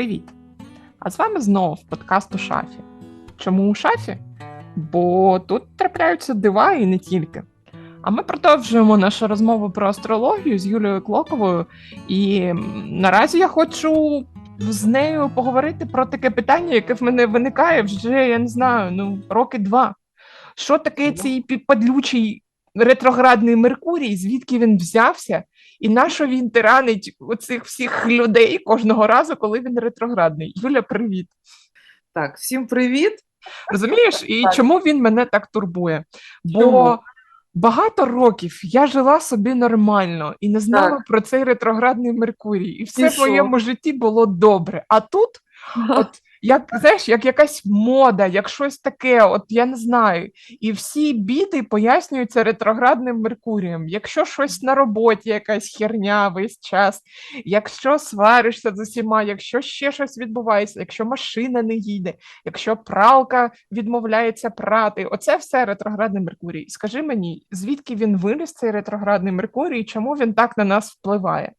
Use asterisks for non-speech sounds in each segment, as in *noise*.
Привіт! А з вами знову подкаст у шафі. Чому у шафі? Бо тут трапляються дива і не тільки. А ми продовжуємо нашу розмову про астрологію з Юлією Клоковою. І наразі я хочу з нею поговорити про таке питання, яке в мене виникає вже, я не знаю, ну, роки два. Що таке цей піпадлючий ретроградний Меркурій, звідки він взявся, і на що він тиранить оцих всіх людей кожного разу, коли він ретроградний? Юля, привіт. Так, всім привіт. Розумієш, і Так. чому він мене так турбує? Бо Чому? багато років я жила собі нормально і не знала Так. про цей ретроградний Меркурій, і все І в моєму житті було добре. А тут, *laughs* от як знаєш, як якась мода, як щось таке, от я не знаю. І всі біди пояснюються ретроградним Меркурієм. Якщо щось на роботі, якась херня весь час, якщо сваришся з усіма, якщо ще щось відбувається, якщо машина не їде, якщо пралка відмовляється прати, оце все ретроградний Меркурій. Скажи мені, звідки він виліз цей ретроградний Меркурій, і чому він так на нас впливає?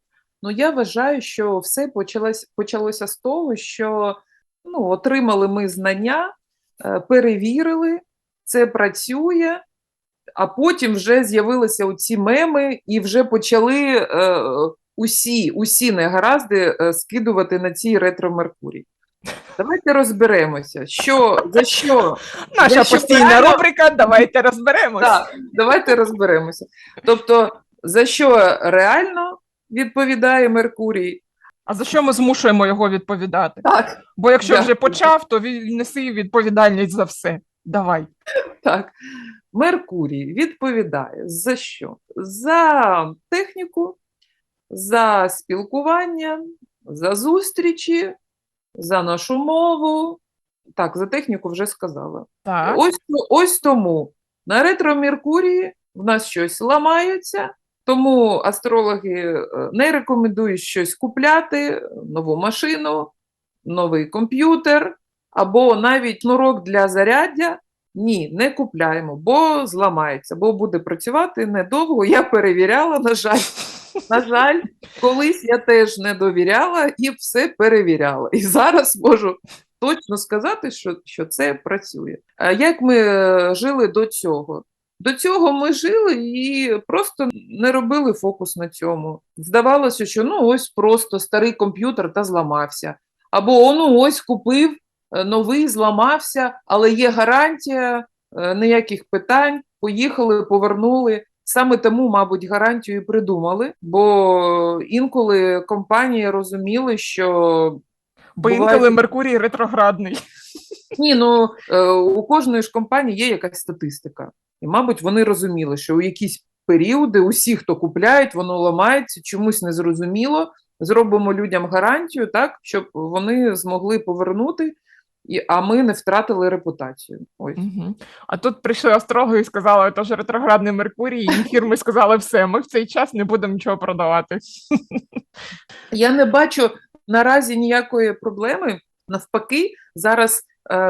Ну, я вважаю, що все почалось, почалося з того, що ну, отримали ми знання, е, перевірили, це працює, а потім вже з'явилися оці меми і вже почали е, усі, усі негаразди е, скидувати на цій ретро-меркурій. Давайте розберемося, що, за що Наша Дещо постійна правильно. рубрика. Давайте розберемось. Так, давайте розберемося. Тобто, за що реально відповідає Меркурій? А за що ми змушуємо його відповідати? Так, Бо якщо вже почав, то він неси відповідальність за все. Давай. так. Меркурій відповідає за що? За техніку, за спілкування, за зустрічі, за нашу мову. Так, за техніку вже сказала. Так. Ось, ось тому на ретро Меркурії в нас щось ламається, тому астрологи е, не рекомендують щось купляти, нову машину, новий комп'ютер або навіть шнурок для заряддя. Ні, не купляємо, бо зламається, бо буде працювати недовго. Я перевіряла, на жаль. На жаль, колись я теж не довіряла і все перевіряла. І зараз можу точно сказати, що, що це працює. А як ми е, жили до цього? До цього ми жили і просто не робили фокус на цьому. Здавалося, що ну ось просто старий комп'ютер та зламався. Або ну ось купив е, новий, зламався, але є гарантія, е, ніяких питань. Поїхали, повернули. Саме тому, мабуть, гарантію і придумали, бо інколи компанії розуміли, що Бо бувають- інколи Меркурій ретроградний. Ні, ну е, у кожної ж компанії є якась статистика. І, мабуть, вони розуміли, що у якісь періоди усі, хто купляють, воно ламається, чомусь незрозуміло. Зробимо людям гарантію, так, щоб вони змогли повернути, і, а ми не втратили репутацію. Ось. Угу. А тут прийшли астрологи і сказали, що ретроградний Меркурій, і фірми сказали, все, ми в цей час не будемо нічого продавати. Я не бачу наразі ніякої проблеми. Навпаки, зараз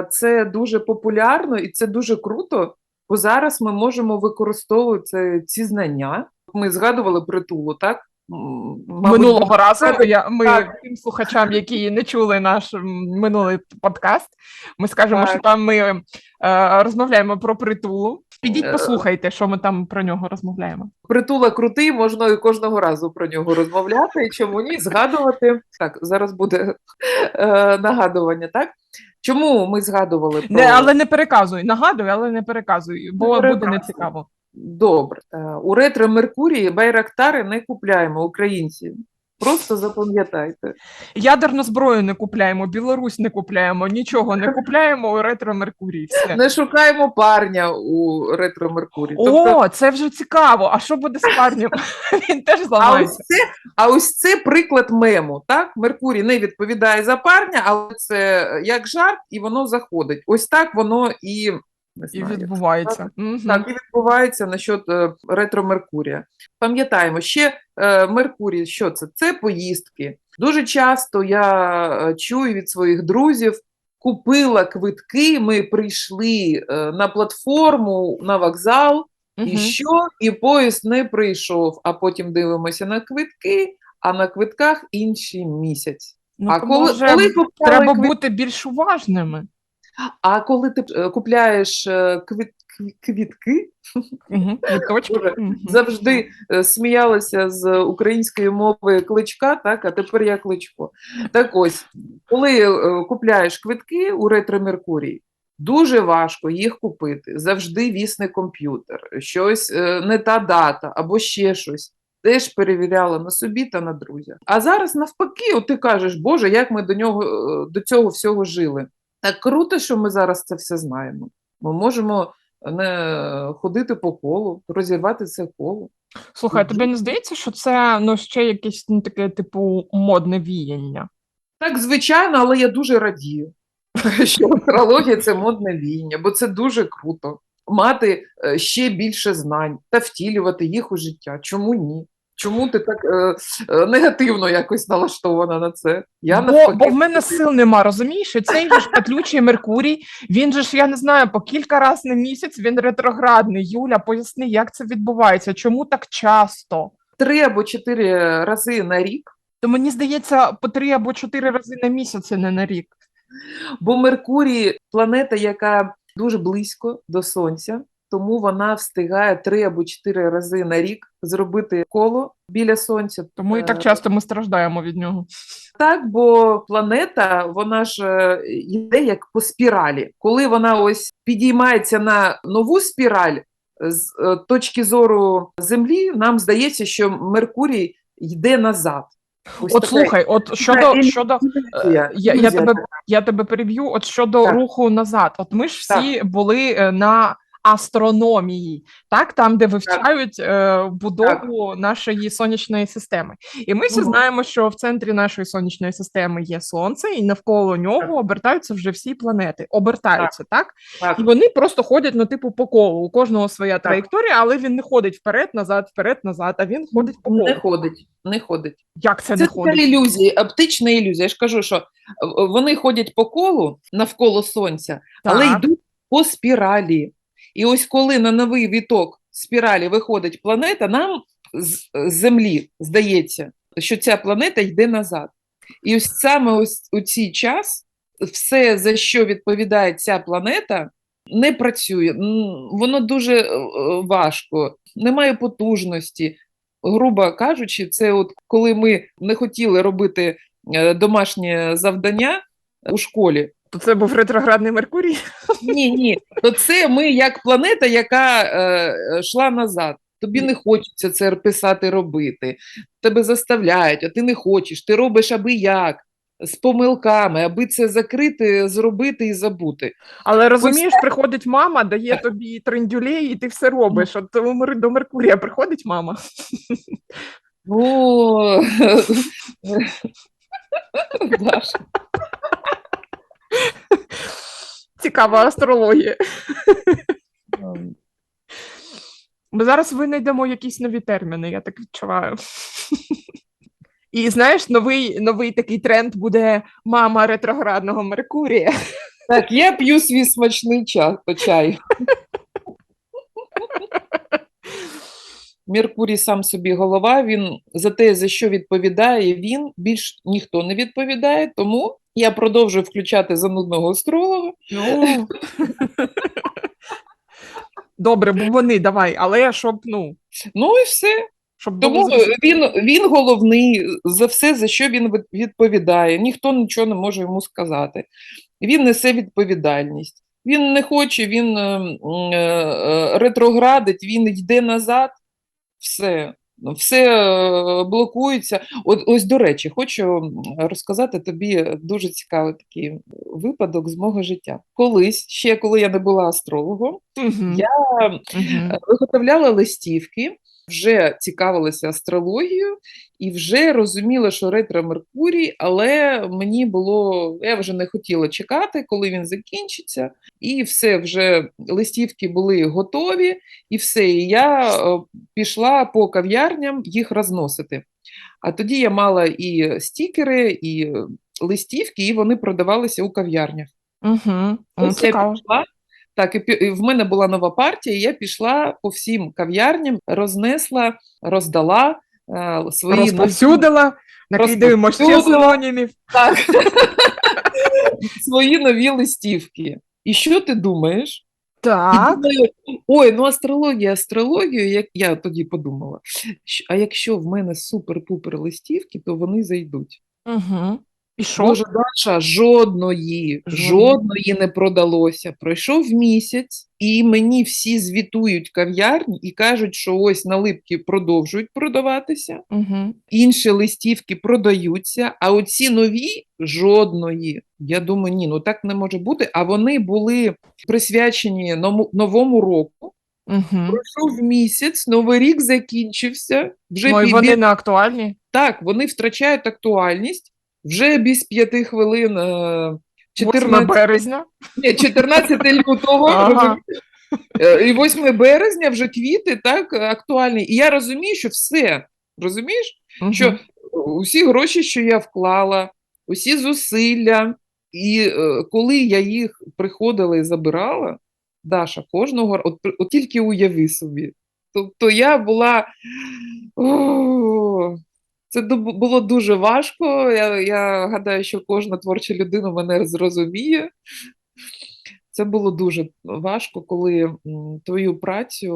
це дуже популярно і це дуже круто, бо зараз ми можемо використовувати ці знання. Ми згадували притулу, так? Мабуть, Минулого разу я, ми Так. тим слухачам, які не чули наш минулий подкаст, ми скажемо, Так. що там ми е, розмовляємо про притулу. Підіть, Е. послухайте, що ми там про нього розмовляємо. Притула крутий, можна і кожного разу про нього розмовляти, чому ні, згадувати. Так, зараз буде е, нагадування, так? Чому ми згадували про Не, але не переказуй. нагадую, але не переказуй, бо буде переказуй. нецікаво. Добре. Е, У ретро Меркурії байрактари не купляємо українці. Просто запам'ятайте. Ядерну зброю не купляємо, Білорусь не купляємо, нічого не купляємо у ретро Меркурій. Все. Не шукаємо парня у ретро Меркурії. О, це вже цікаво. А що буде з парнем? *laughs* Він теж а ось, це, а ось це приклад мему. Так? Меркурій не відповідає за парня, але це як жарт, і воно заходить. Ось так воно і не І знаю, відбувається. Мгм. Так, і відбувається насчет е, ретро Меркурія. Пам'ятаємо, ще е, Меркурій, що це? Це поїздки. Дуже часто я е, чую від своїх друзів, купила квитки, ми прийшли е, на платформу, на вокзал, і що? І поїзд не прийшов, а потім дивимося на квитки, а на квитках інший місяць. Ну, а коли, може, коли треба квит- бути більш уважними. А коли ти е, купляєш е, квит, квітки, Угу. Завжди е, сміялася з української мови кличка, так, а тепер я кличко. Так ось, коли купляєш квитки у ретро Меркурій, дуже важко їх купити. Завжди вісний комп'ютер, щось не та дата або ще щось. Теж перевіряла на собі та на друзях. А зараз навпаки, от ти кажеш, Боже, як ми до нього до цього всього жили. Так круто, що ми зараз це все знаємо. Ми можемо не ходити по колу, розірвати це коло. Слухай, тобі не здається, що це ну, ще якесь ну, таке, типу, модне віяння? Так, звичайно, але я дуже радію, *laughs* що астрологія це модне віяння, бо це дуже круто. Мати е, ще більше знань та втілювати їх у життя. Чому ні? Чому ти так е, е, негативно якось налаштована на це? Я бо, навпаки бо в мене сил нема, розумієш? Цей же ж петлючий Меркурій, він же ж, я не знаю, по кілька разів на місяць він ретроградний. Юля, поясни, як це відбувається? Чому так часто? три або чотири рази на рік, То мені здається, по три або чотири рази на місяць, а не на рік. бо Меркурій планета, яка дуже близько до Сонця, тому вона встигає три або чотири рази на рік зробити коло біля сонця. Тому і Е, так часто ми страждаємо від нього. Так, бо планета, вона ж е, йде як по спіралі. Коли вона ось підіймається на нову спіраль з е, точки зору Землі, нам здається, що Меркурій йде назад. Ось От слухай, от щодо щодо я, я тебе я тебе переб'ю. От щодо Так. руху назад. От ми ж всі були е, на астрономії, так там, де вивчають е, будову нашої сонячної системи. І ми всі знаємо, що в центрі нашої сонячної системи є сонце, і навколо нього Так. обертаються вже всі планети. Обертаються, так? Так. І вони просто ходять, ну, типу, по колу. У кожного своя траєкторія, але він не ходить вперед, назад, вперед, назад, а він ходить по колу. Не ходить, не ходить. Як це, Це не ходить? ілюзія, оптична ілюзія. Я ж кажу, що е, вони ходять по колу навколо сонця, але йдуть по спіралі. І ось коли на новий віток спіралі виходить планета, нам з Землі здається, що ця планета йде назад. І ось саме ось у цей час все, за що відповідає ця планета, не працює. Воно дуже е, важко, немає потужності. Грубо кажучи, це от коли ми не хотіли робити е, домашнє завдання у школі, То це був ретроградний Меркурій. ні, ні. То це ми як планета, яка е, е, йшла назад. Тобі не хочеться це писати, робити. Тебе заставляють, а ти не хочеш. Ти робиш аби як, з помилками, аби це закрити, зробити і забути. Але розумієш, приходить мама, дає тобі трендюлей, і ти все робиш. От до Меркурія приходить мама. Ну, *laughs* Даша, Цікава астрологія. ем, Ми зараз винайдемо якісь нові терміни, я так відчуваю. І знаєш, новий, новий такий тренд буде мама ретроградного Меркурія. Так, я п'ю свій смачний чай, чай. Меркурій сам собі голова, він за те, за що відповідає він, більш ніхто не відповідає, тому я продовжую включати занудного астролога. Ну. *laughs* Добре, бо вони давай, але щоб, ну, Ну і все. щоб Тому було він, він головний за все, за що він відповідає. Ніхто нічого не може йому сказати. Він несе відповідальність. Він не хоче, він е, е, е, ретроградить, він йде назад. Все. Все е, блокується. От ось, до речі, хочу розказати тобі дуже цікавий такий випадок з мого життя. Колись, ще коли я не була астрологом, угу. я. Е, виготовляла листівки, вже цікавилася астрологією і вже розуміла, що ретро Меркурій, але мені було, я вже не хотіла чекати, коли він закінчиться, і все, вже листівки були готові, і все. І я е, пішла по кав'ярням їх розносити. А тоді я мала і стікери, і листівки, і вони продавалися у кав'ярнях. Ну, Ось я пішла. Так, і в мене була нова партія, і я пішла по всім кав'ярням, рознесла, роздала е, свої Розповсюдила, накидаємо ще синонімів. так, *laughs* свої нові листівки. І що ти думаєш? Так. думаю, ой, ну астрологія, астрологію, як я тоді подумала. А якщо в мене супер-пупер листівки, то вони зайдуть. Угу. І що? Боже, Даша, жодної, Жодної. не продалося. Пройшов місяць, і мені всі звітують кав'ярні і кажуть, що ось наливки продовжують продаватися, Угу. інші листівки продаються, а оці нові жодної. Я думаю, ні, ну так не може бути. А вони були присвячені новому року. Угу. Пройшов місяць, новий рік закінчився. Вже Ну і вони не актуальні. так, вони втрачають актуальність вже без п'яти хвилин. е, 8 14, березня. ні, 14 лютого Ага. Е, і 8 березня вже квіти так актуальні. І я розумію, що все розумієш, Мгм. що усі гроші, що я вклала, усі зусилля, і е, коли я їх приходила і забирала, Даша, кожного от, от тільки уяви собі. Тобто я була. О, це було дуже важко. Я, я гадаю, що кожна творча людина мене зрозуміє. Це було дуже важко, коли твою працю.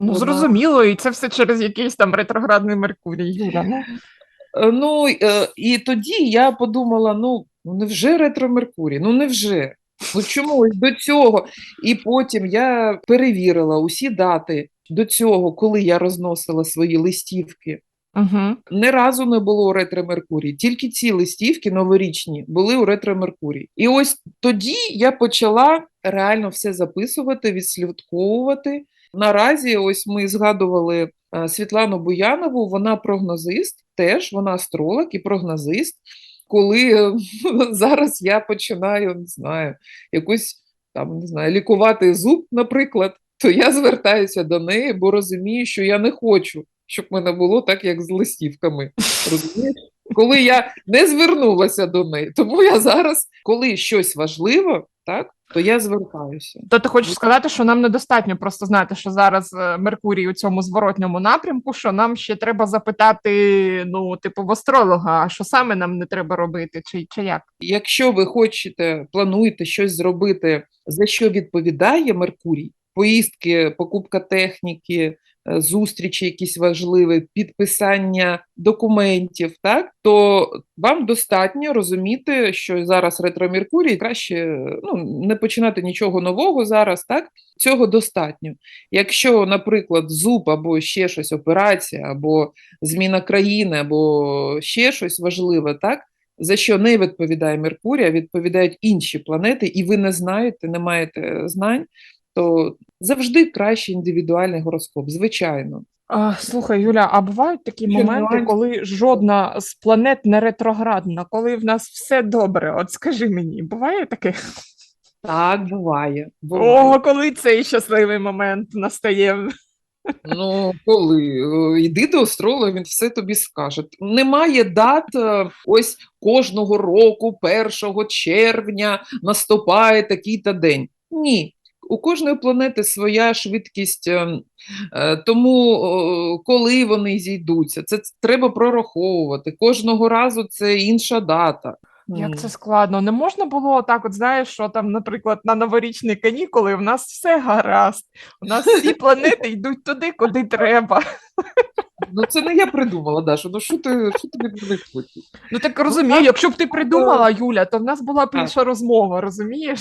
Ну, вона- зрозуміло, і це все через якийсь там ретроградний Меркурій, Юля. Ну. Е, Ну, е, і тоді я подумала: ну, ну невже ретро Меркурій? Ну невже? Ну чому до цього? І потім я перевірила усі дати до цього, коли я розносила свої листівки. Угу. Ні разу не було у ретро Меркурій. Тільки ці листівки новорічні були у ретро Меркурій. І ось тоді я почала реально все записувати, відслідковувати. Наразі, ось ми згадували е, Світлану Буянову, вона прогнозист, теж вона астролог і прогнозист. Коли е, *laughs* зараз я починаю, не знаю, якусь там не знаю, лікувати зуб, наприклад, то я звертаюся до неї, бо розумію, що я не хочу, щоб мене було так, як з листівками. Розумієш? Коли я не звернулася до неї, тому я зараз, коли щось важливо, так, то я звертаюся. То ти хочеш сказати, що нам недостатньо просто знати, що зараз е, Меркурій у цьому зворотньому напрямку, що нам ще треба запитати, ну, типу, в астролога, а що саме нам не треба робити, чи, чи як? Якщо ви хочете, плануєте щось зробити, за що відповідає Меркурій, поїздки, покупка техніки, зустрічі якісь важливі, підписання документів, так то вам достатньо розуміти, що зараз ретро Меркурій краще ну, не починати нічого нового зараз, так цього достатньо. Якщо, наприклад, зуб або ще щось, операція, або зміна країни, або ще щось важливе, так за що не відповідає Меркурій, а відповідають інші планети, і ви не знаєте, не маєте знань, то завжди краще індивідуальний гороскоп, звичайно. А, слухай, Юля, а бувають такі Ще моменти, коли жодна з планет не ретроградна, коли в нас все добре? От скажи мені, буває таке? Так, буває. буває. О, коли цей щасливий момент настає? Ну, коли Е, йди до астролога, він все тобі скаже. Немає дат е, ось кожного року, 1 червня, наступає такий-то день. Ні. У кожної планети своя швидкість, е, е, тому коли вони зійдуться, це треба прораховувати. Кожного разу це інша дата. Як це складно? Не можна було так, от знаєш, що там, наприклад, на новорічні канікули в нас все гаразд. У нас всі *laughs* планети йдуть туди, куди треба. Ну це не я придумала, Даша. Ну що ти що тобі не хочеш? Ну так розумію, якщо б ти придумала, Юля, то в нас була б інша розмова, розумієш?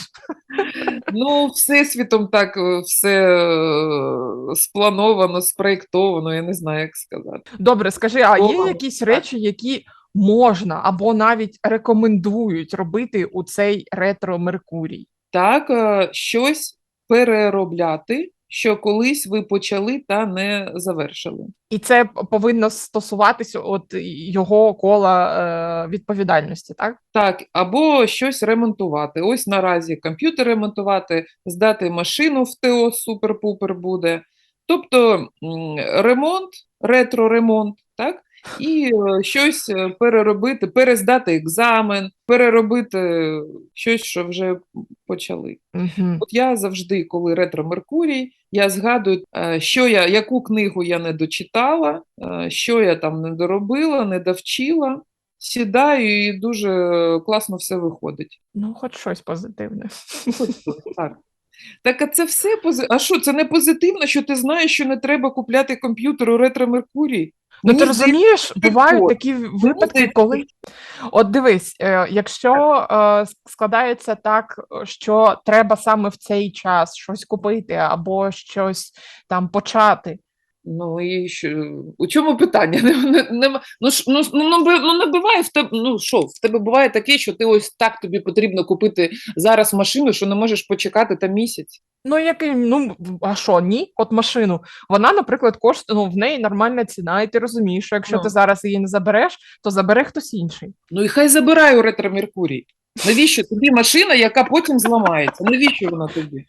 Ну, всесвітом так е, все е, сплановано, спроєктовано, я не знаю, як сказати. Добре, скажи, а є якісь речі, які можна або навіть рекомендують робити у цей ретро Меркурій? Так, е, щось переробляти, що колись ви почали та не завершили. І це повинно стосуватися от його кола е, відповідальності, так? Так, або щось ремонтувати. Ось наразі комп'ютер ремонтувати, здати машину в ТО супер-пупер буде. Тобто ремонт, ретро-ремонт, так? І е, щось е, переробити, перездати екзамен, переробити щось, що вже почали. Угу. От я завжди, коли ретро Меркурій, я згадую, е, що я, яку книгу я не дочитала, е, що я там не доробила, не довчила. Сідаю і дуже класно все виходить. Ну, хоч щось позитивне. Так. Так, а це все пози... А що, це не позитивно, що ти знаєш, що не треба купляти комп'ютер у ретро Меркурій? Ну, ти розумієш, бувають такі випадки, коли. От дивись, е, якщо е, складається так, що треба саме в цей час щось купити або щось там почати. Ну і що, у чому питання? *laughs* Не, не, не, ну, ну, ну, ну, ну, не буває в тебе, ну що, в тебе буває таке, що ти ось так тобі потрібно купити зараз машину, що не можеш почекати там місяць. Ну, який, ну, а що, ні? От машину. Вона, наприклад, коштує, ну, в неї нормальна ціна, і ти розумієш, що якщо Ну. ти зараз її не забереш, то забере хтось інший. Ну і хай забирає у ретро Меркурій. Навіщо тобі машина, яка потім зламається? Навіщо вона тобі?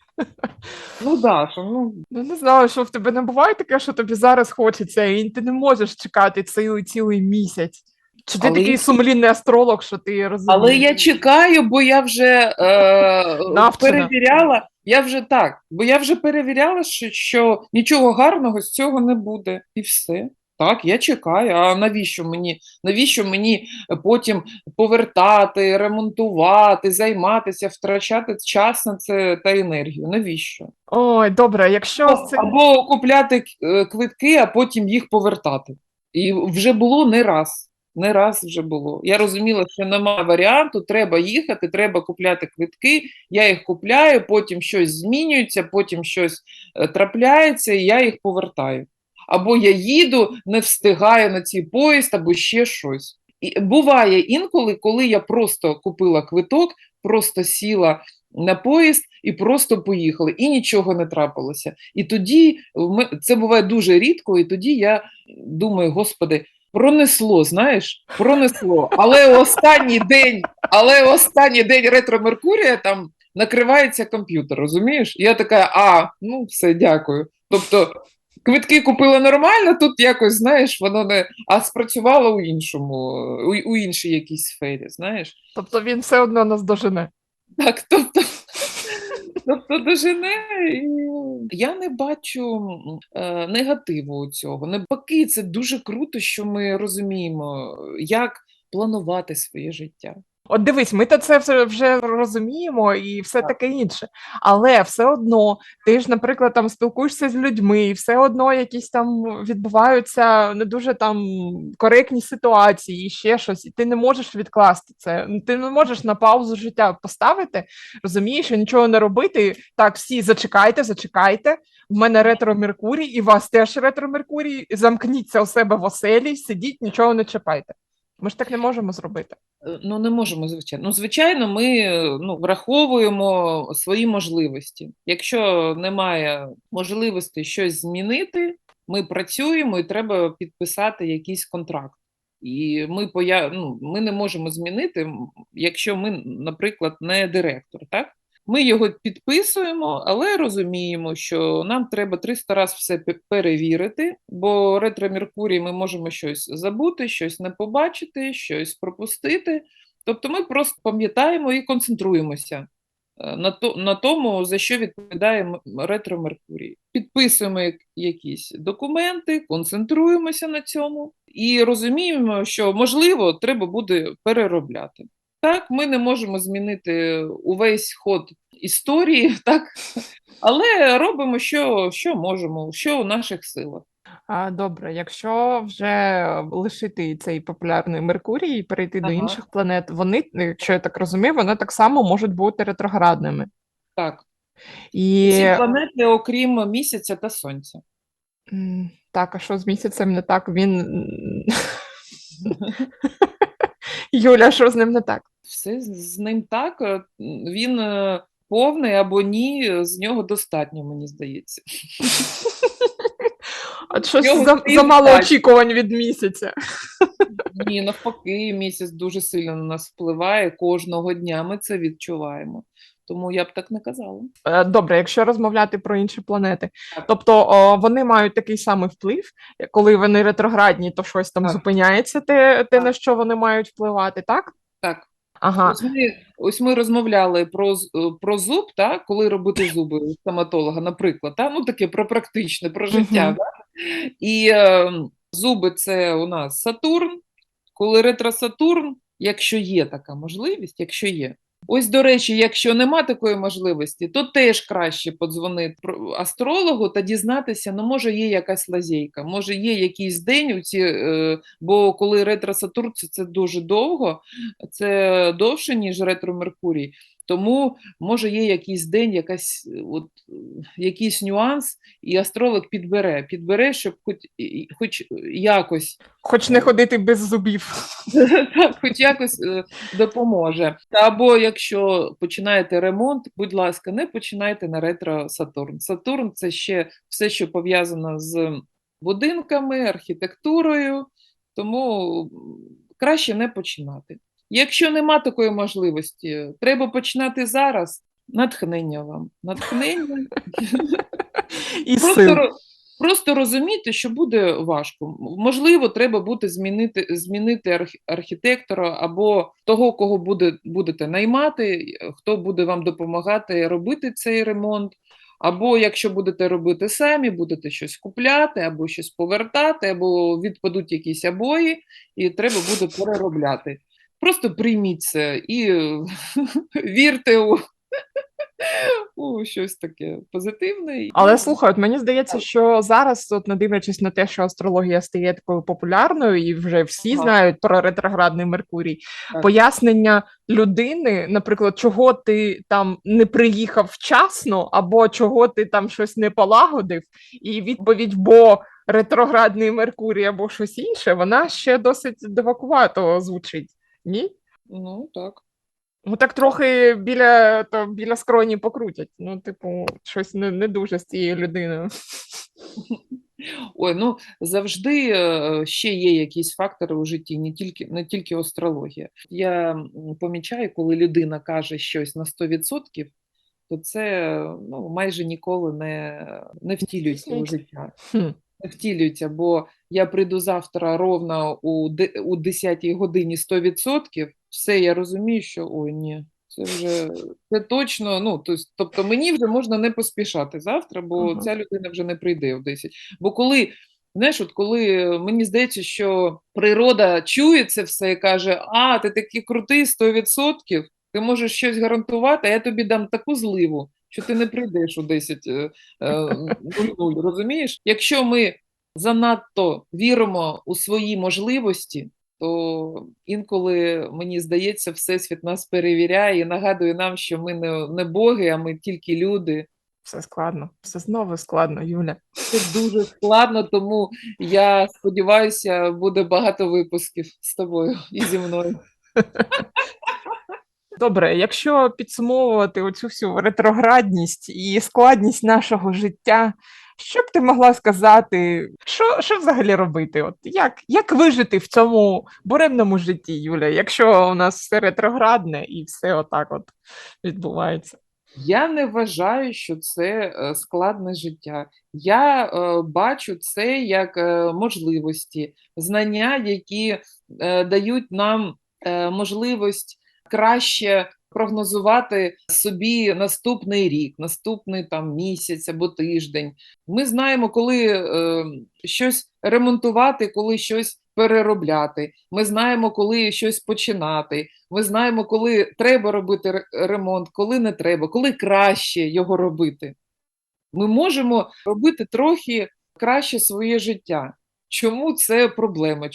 Ну, Даша, ну Ну, не знаю, що в тебе не буває таке, що тобі зараз хочеться, і ти не можеш чекати цілий цілий місяць. Чи ти Але такий я- сумлінний астролог, що ти розумієш? Але я чекаю, бо я вже е, Навчена. перевіряла. Я вже так, бо я вже перевіряла, що, що нічого гарного з цього не буде. І все. Так, я чекаю. А навіщо мені? Навіщо мені потім повертати, ремонтувати, займатися, втрачати час на це та енергію? Навіщо? Ой, добре, якщо цим... Або купляти е, квитки, а потім їх повертати. І вже було не раз. Не раз вже було. Я розуміла, що немає варіанту, треба їхати, треба купляти квитки. Я їх купляю, потім щось змінюється, потім щось е, трапляється, і я їх повертаю. Або я їду, не встигаю на цей поїзд, або ще щось. І буває інколи, коли я просто купила квиток, просто сіла на поїзд і просто поїхали, і нічого не трапилося. І тоді це буває дуже рідко, і тоді я думаю, господи, пронесло, знаєш, пронесло. Але останній день, але останній день ретро Меркурія там накривається комп'ютер, розумієш? Я така, а, ну все, дякую. Тобто квитки купила нормально, тут якось, знаєш, воно не. А спрацювало у іншому, у, у іншій якійсь сфері, знаєш. Тобто він все одно нас дожене. Так, тобто, тобто дожене, і я не бачу е, негативу у цього. Навпаки, це дуже круто, що ми розуміємо, як планувати своє життя. От дивись, ми то це вже, вже розуміємо і все таке інше. Але все одно ти ж, наприклад, там спілкуєшся з людьми, і все одно якісь там відбуваються не дуже там коректні ситуації, і ще щось, і ти не можеш відкласти це. Ну, Ти не можеш на паузу життя поставити, розумієш, що нічого не робити. Так, всі зачекайте, зачекайте. В мене ретро Меркурій, і у вас теж ретро Меркурій. Замкніться у себе в оселі, сидіть, нічого не чіпайте. Ми ж так не можемо зробити. Е, Ну, не можемо, звичайно. Ну, звичайно, ми ну, враховуємо свої можливості. Якщо немає можливості щось змінити, ми працюємо і треба підписати якийсь контракт. І ми, поя... ну, ми не можемо змінити, якщо ми, наприклад, не директор. Так? Ми його підписуємо, але розуміємо, що нам треба 300 разів все перевірити, бо ретро Меркурій ми можемо щось забути, щось не побачити, щось пропустити. Тобто ми просто пам'ятаємо і концентруємося е, на, то, на тому, за що відповідає ретро Меркурій. Підписуємо як- якісь документи, концентруємося на цьому і розуміємо, що можливо треба буде переробляти. Так, ми не можемо змінити увесь ход історії, *laughs* так, але робимо, що, що можемо, що у наших силах. А, добре, якщо вже лишити цей популярний Меркурій і перейти до інших планет, вони, якщо я так розумію, вони так само можуть бути ретроградними. Так, І всі планети, окрім місяця та сонця. так, а що з місяцем не так? Він. *laughs* Юля, що з ним не так? Все з ним так, е, він е, повний або ні, з нього достатньо, мені здається. *laughs* От щось за, замало очікувань від місяця. Ні, навпаки, місяць дуже сильно на нас впливає кожного дня. Ми це відчуваємо. Тому я б так не казала. Е, Добре, якщо розмовляти про інші планети, Так. тобто о, вони мають такий самий вплив, коли вони ретроградні, то щось там Так. зупиняється, те, те на що вони мають впливати, так? Так, Ага. ось ми, ось ми розмовляли про, е, про зуб, так, коли робити зуби у стоматолога, наприклад, та? ну таке про практичне, про життя. І е, зуби це у нас Сатурн, коли ретро-Сатурн, якщо є така можливість, якщо є. Ось, до речі, якщо нема такої можливості, то теж краще подзвонити астрологу та дізнатися, ну, може, є якась лазейка, може, є якийсь день у ці, е, бо коли ретро-Сатурн, це, це дуже довго, це довше, ніж ретро-Меркурій. Тому може є якийсь день, якась, е, от, е, якийсь нюанс, і астролог підбере, підбере, щоб хоч, хоч якось Хоч не ходити без зубів. *laughs* так, хоч якось е, допоможе. Або якщо починаєте ремонт, будь ласка, не починайте на ретро Сатурн. Сатурн це ще все, що пов'язано з будинками, архітектурою, тому краще не починати. Якщо нема такої можливості, треба починати зараз. Натхнення вам. Натхнення І просто, сил. просто розуміти, що буде важко. Можливо, треба буде змінити, змінити архітектора або того, кого буде, будете наймати, хто буде вам допомагати робити цей ремонт. Або якщо будете робити самі, будете щось купляти, або щось повертати, або відпадуть якісь обої, і треба буде переробляти. Просто прийміть це і е, *laughs* вірте у, у щось таке позитивне. Але слухай, от мені здається, що зараз, от не дивлячись на те, що астрологія стає такою популярною, і вже всі Ага. знають про ретроградний Меркурій, Так. пояснення людини, наприклад, чого ти там не приїхав вчасно, або чого ти там щось не полагодив, і відповідь, бо ретроградний Меркурій або щось інше, вона ще досить девакувато звучить. Ні? Ну так. Ну так трохи біля, то, біля скроні покрутять. Ну, типу, щось не, не дуже з цією людиною. Ой, ну завжди е, ще є якісь фактори у житті, не тільки, не тільки астрологія. Я помічаю, коли людина каже щось на 100%, то це ну, майже ніколи не, не втілюється у життя. Не втілюється, бо я прийду завтра ровно у, у 10 годині 100%, все, я розумію, що ой, ні, це вже це точно. Ну, тобто мені вже можна не поспішати завтра, бо Ага. ця людина вже не прийде в 10. Бо коли, знаєш, от коли мені здається, що природа чує це все і каже: А, ти такий крутий 100%, ти можеш щось гарантувати, а я тобі дам таку зливу, що ти не прийдеш у 10 е, е, 00, розумієш? Якщо ми занадто віримо у свої можливості, то інколи мені здається, всесвіт нас перевіряє і нагадує нам, що ми не, не боги, а ми тільки люди. Все складно, все знову складно, Юля. Це дуже складно, тому я сподіваюся, буде багато випусків з тобою і зі мною. *laughs* Добре, якщо підсумовувати оцю всю ретроградність і складність нашого життя, що б ти могла сказати, що, що взагалі робити? От як, як вижити в цьому буремному житті, Юля, якщо у нас все ретроградне і все отак от відбувається? Я не вважаю, що це е, складне життя. Я е, бачу це як е, можливості, знання, які е, дають нам е, можливість краще прогнозувати собі наступний рік, наступний там місяць або тиждень. Ми знаємо, коли е, щось ремонтувати, коли щось переробляти. Ми знаємо, коли щось починати. Ми знаємо, коли треба робити ремонт, коли не треба, коли краще його робити. Ми можемо робити трохи краще своє життя. Чому це проблема?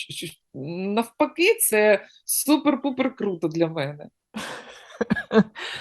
Навпаки, це супер-пупер круто для мене.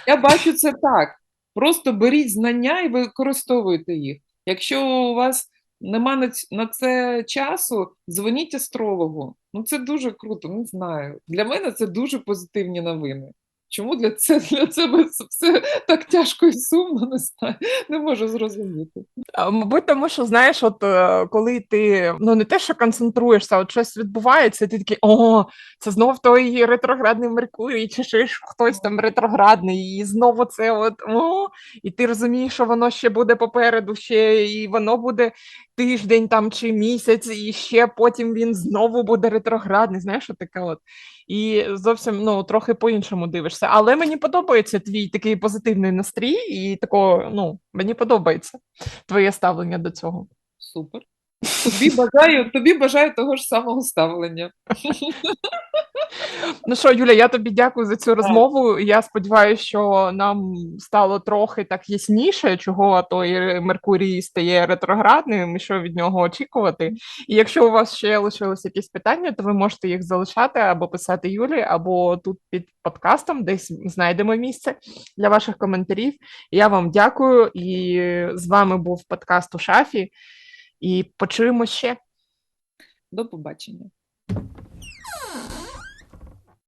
Я бачу це так. Просто беріть знання і використовуйте їх. Якщо у вас нема на це часу, дзвоніть астрологу. Ну це дуже круто, не знаю. Для мене це дуже позитивні новини. Чому для це для себе це все так тяжко і сумно, не знаю, не можу зрозуміти. А, Мабуть, тому що знаєш, от е, коли ти ну не те, що концентруєшся, от щось відбувається, ти такий, о, це знов той ретроградний Меркурій, чи ще хтось там ретроградний, і знову це от о, і ти розумієш, що воно ще буде попереду, ще і воно буде тиждень там чи місяць, і ще потім він знову буде ретроградний. Знаєш, що таке от. І зовсім ну трохи по-іншому дивишся. Але мені подобається твій такий позитивний настрій, і такого, ну мені подобається твоє ставлення до цього. Супер. Тобі бажаю, тобі бажаю того ж самого ставлення. *laughs* Ну що, Юля, я тобі дякую за цю розмову. Я сподіваюся, що нам стало трохи так ясніше, чого той Меркурій стає ретроградним і що від нього очікувати. І якщо у вас ще лишились якісь питання, то ви можете їх залишати або писати Юлі, або тут під подкастом, десь знайдемо місце для ваших коментарів. Я вам дякую. І з вами був подкаст у шафі. І почуємо ще. До побачення.